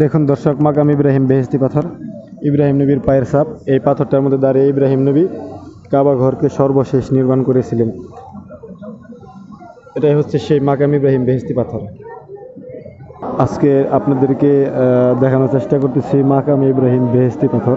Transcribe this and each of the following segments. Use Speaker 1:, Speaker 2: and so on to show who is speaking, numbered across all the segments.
Speaker 1: দেখুন দর্শক, মাকাম ইব্রাহিম বেহেস্তি পাথর। ইব্রাহিম নবীর পায়ের সাপ, এই পাথরটার মধ্যে দাঁড়িয়ে ইব্রাহিম নবী কাবা ঘরকে সর্বশেষ নির্মাণ করেছিলেন। এটাই হচ্ছে সেই মাকাম ইব্রাহিম বেহেস্তি পাথর। আজকে আপনাদেরকে দেখানোর চেষ্টা করতেছি মাকাম ইব্রাহিম বেহেস্তি পাথর।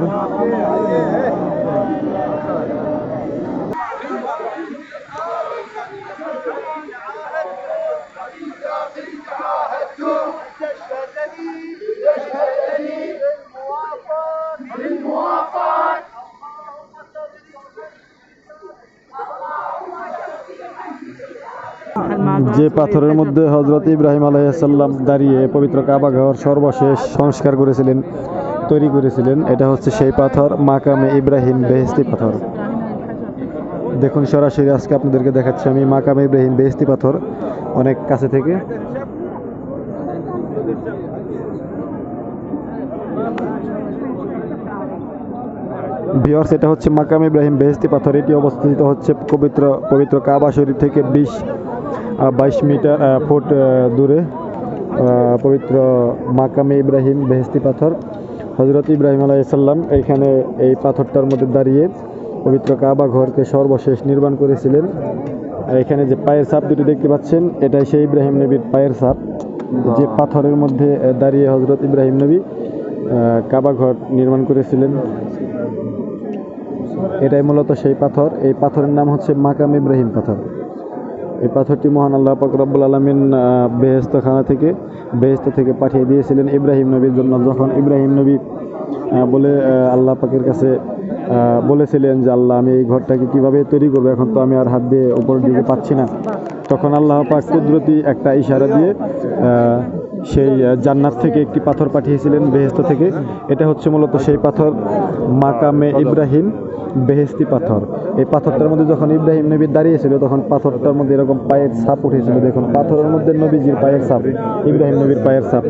Speaker 1: যে পাথরের মধ্যে হজরত ইব্রাহিম আলাইসাল্লাম দাঁড়িয়ে পবিত্র কাবা ঘর সর্বশেষ সংস্কার করেছিলেন, তৈরি করেছিলেন, এটা হচ্ছে সেই পাথর, মাকামে ইব্রাহিম বেহেস্তি পাথর। দেখুন সরাসরি আজকে আপনাদেরকে দেখাচ্ছি আমি মাকামে ইব্রাহিম বেহেস্তি পাথর, অনেক কাছে থেকে। ভিওর্স এটা হচ্ছে মাকাম ইব্রাহিম বেহেস্তি পাথর, এটি অবস্থিত হচ্ছে পবিত্র পবিত্র কাবা শরীফ থেকে বিশ বাইশ মিটার ফুট দূরে পবিত্র মাকামে ইব্রাহিম বেহেস্তি পাথর। হজরত ইব্রাহিম আলাইসাল্লাম এইখানে এই পাথরটার মধ্যে দাঁড়িয়ে পবিত্র কাবা ঘরকে সর্বশেষ নির্মাণ করেছিলেন। এখানে যে পায়ের সাপ দুটি দেখতে পাচ্ছেন, এটাই সেই ইব্রাহিম নবীর পায়ের সাপ যে পাথরের মধ্যে দাঁড়িয়ে হজরত ইব্রাহিম নবী কাবা ঘর নির্মাণ করেছিলেন। এটাই মূলত সেই পাথর। এই পাথরের নাম হচ্ছে মাকাম ইব্রাহিম পাথর। এই পাথরটি মহান আল্লাহ পাক রব্বুল আলমিন বেহেস্তখানা থেকে বেহেস্ত থেকে পাঠিয়ে দিয়েছিলেন ইব্রাহিম নবীর জন্য। যখন ইব্রাহিম নবী বলে আল্লাহ পাকের কাছে বলেছিলেন যে, আল্লাহ, আমি এই ঘরটাকে কীভাবে তৈরি করব? এখন তো আমি আর হাত দিয়ে উপর দিকে পাচ্ছি না। তখন আল্লাহ পাক কুদরতি একটা ইশারা দিয়ে সেই জান্নাত থেকে একটি পাথর পাঠিয়েছিলেন বেহেস্ত থেকে। এটা হচ্ছে মূলত সেই পাথর, মাকামে ইব্রাহিম বেহেস্তি পাথর। এই পাথরটার মধ্যে যখন ইব্রাহিম নবী দাঁড়িয়েছিল, তখন পাথরটার মধ্যে এরকম পায়ের ছাপ উঠেছিল। দেখুন, পাথরের মধ্যে নবীজির পায়ের ছাপ, ইব্রাহিম নবীর পায়ের ছাপ।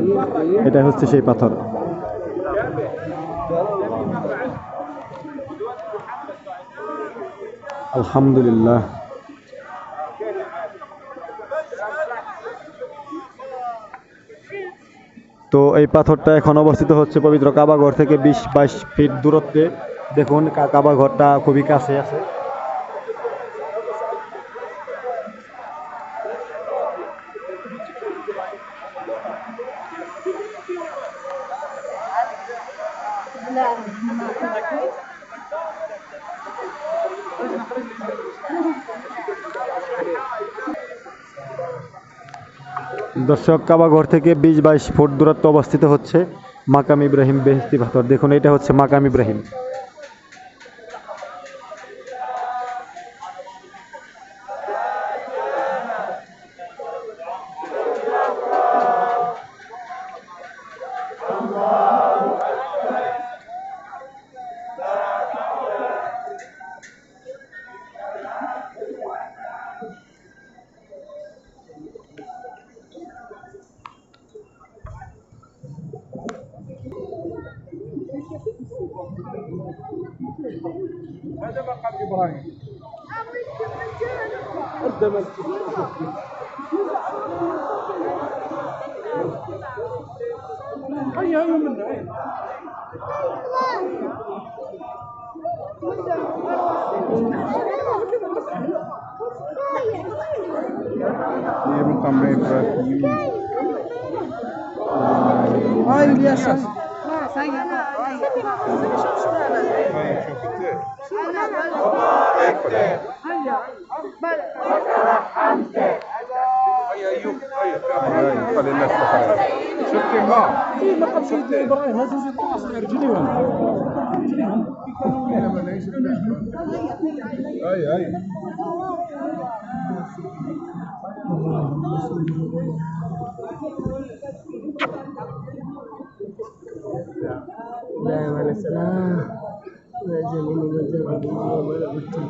Speaker 1: এটা হচ্ছে সেই পাথর। আলহামদুলিল্লাহ। তো এই পাথরটা এখন অবস্থিত হচ্ছে পবিত্র কাবাঘর থেকে বিশ বাইশ ফিট দূরত্বে। দেখুন কাবাঘরটা খুবই কাছে আছে। দর্শক কাবাঘর থেকে বিশ বাইশ ফুট দূরত্ব অবস্থিত হচ্ছে মাকাম ইব্রাহিম বেহেস্তি পাথর। দেখুন, এটা হচ্ছে মাকাম ইব্রাহিম।
Speaker 2: هذا مقام ابراهيم قدم هيا هيا منه هيا
Speaker 3: ये मकाम इब्राहिम
Speaker 2: هاي اليسار
Speaker 3: هاي وباركت هيا اكبر وترحمت هيا ايوب هيا هيا خلي الناس تخرج شفت ما
Speaker 2: في لقب سيد إبراهيم هذو زيد اصغر جليهم
Speaker 3: جليهم هيا هيا
Speaker 4: لا ولا سلام जमीन में जब मेरा बच्चा